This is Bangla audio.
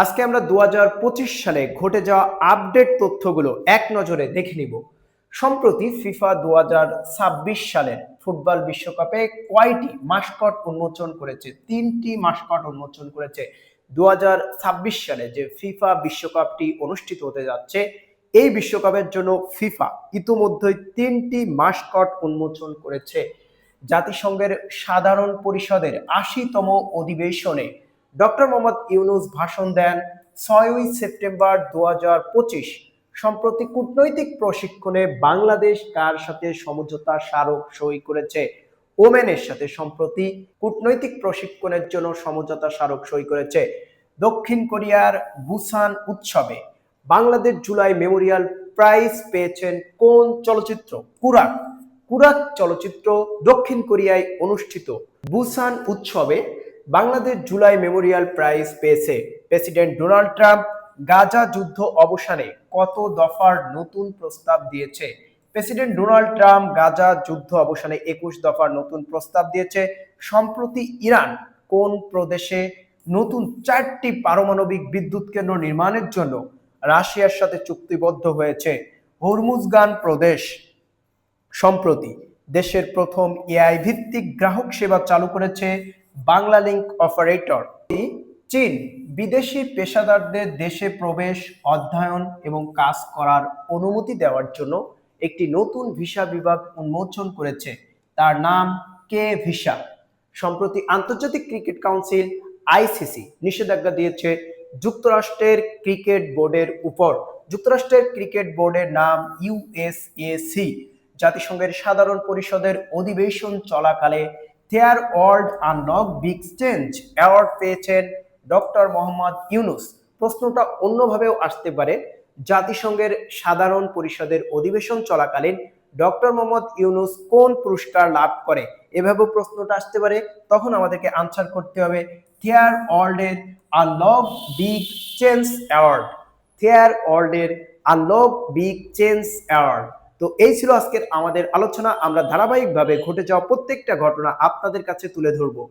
আজকে আমরা দু হাজার পঁচিশ সালে ঘটে যাওয়া আপডেট তথ্যগুলো এক নজরে দেখে নিব। সম্প্রতি ফিফা দু হাজার ছাব্বিশ সালের ফুটবল বিশ্বকাপে কয়টি মাস্কট উন্মোচন করেছে? তিনটি মাস্কট উন্মোচন করেছে দু হাজার ছাব্বিশ সালে যে ফিফা বিশ্বকাপটি অনুষ্ঠিত হতে যাচ্ছে। এই বিশ্বকাপের জন্য ফিফা ইতিমধ্যেই তিনটি মাস্কট উন্মোচন করেছে। জাতিসংঘের সাধারণ পরিষদের আশিতম অধিবেশনে ডক্টর মোহাম্মদ ইউনুস ভাষণ দেন ছয়ই সেপ্টেম্বর দু সম্প্রতি কূটনৈতিক প্রশিক্ষণে বাংলাদেশ কার সাথে সমঝোতা স্মারক সই করেছে? ওমেনের সাথে সম্প্রতি কূটনৈতিক প্রশিক্ষণের জন্য সমঝোতা স্মারক সই করেছে দক্ষিণ কোরিয়ার বুসান উৎসবে। বাংলাদেশ জুলাই মেমোরিয়াল প্রাইজ পেয়েছেন কোন চলচ্চিত্র? কুরাক। কুরাক চলচ্চিত্র দক্ষিণ কোরিয়ায় অনুষ্ঠিত। বুসান উৎসবে বাংলাদেশ জুলাই মেমোরিয়াল প্রাইজ পেয়েছে প্রেসিডেন্ট ডোনাল্ড ট্রাম্প। গাজা যুদ্ধ অবসানে কত দফার নতুন প্রস্তাব দিয়েছে? প্রেসিডেন্ট ডোনাল্ড ট্রাম্প গাজা যুদ্ধ অবসানে একুশ দফার নতুন প্রস্তাব দিয়েছে। সম্প্রতি ইরান কোন প্রদেশে নতুন চারটি পারমাণবিক বিদ্যুৎ কেন্দ্র নির্মাণের জন্য রাশিয়ার সাথে চুক্তিবদ্ধ হয়েছে? হরমুজগান প্রদেশ। সম্প্রতি দেশের প্রথম এআই ভিত্তিক গ্রাহক সেবা চালু করেছে বাংলা লিঙ্ক অপারেটর চীন, বিদেশি পেশাদারদের দেশে প্রবেশ, অধ্যয়ন এবং কাজ করার অনুমতি দেওয়ার জন্য একটি নতুন ভিসা বিভাগ উন্মোচন করেছে। তার নাম কে ভিসা। সম্প্রতি আন্তর্জাতিক ক্রিকেট কাউন্সিল আইসিসি নিষেধাজ্ঞা দিয়েছে যুক্তরাষ্ট্রের ক্রিকেট বোর্ডের উপর। যুক্তরাষ্ট্রের ক্রিকেট বোর্ডের নাম ইউএসএসি জাতিসংঘের সাধারণ পরিষদের অধিবেশন চলাকালে their world unlock big change award পেয়েছেন ডক্টর মোহাম্মদ ইউনুস প্রশ্নটা অন্যভাবেও আসতে পারে। জাতিসংঘের সাধারণ পরিষদের অধিবেশন চলাকালীন ডক্টর মোহাম্মদ ইউনুস কোন পুরস্কার লাভ করে? এভাবেও প্রশ্নটা আসতে পারে। তখন আমাদেরকে আনসার করতে হবে। থেয়ার ওয়ার্ল্ডের unlock big change award their ওয়ার্ল্ডের আনলক বিগ চেঞ্জ অ্যাওয়ার্ড তো এই ছিল আজকের আমাদের আলোচনা। আমরা ধারাবাহিকভাবে ঘটে যাওয়া প্রত্যেকটা ঘটনা আপনাদের কাছে তুলে ধরবো।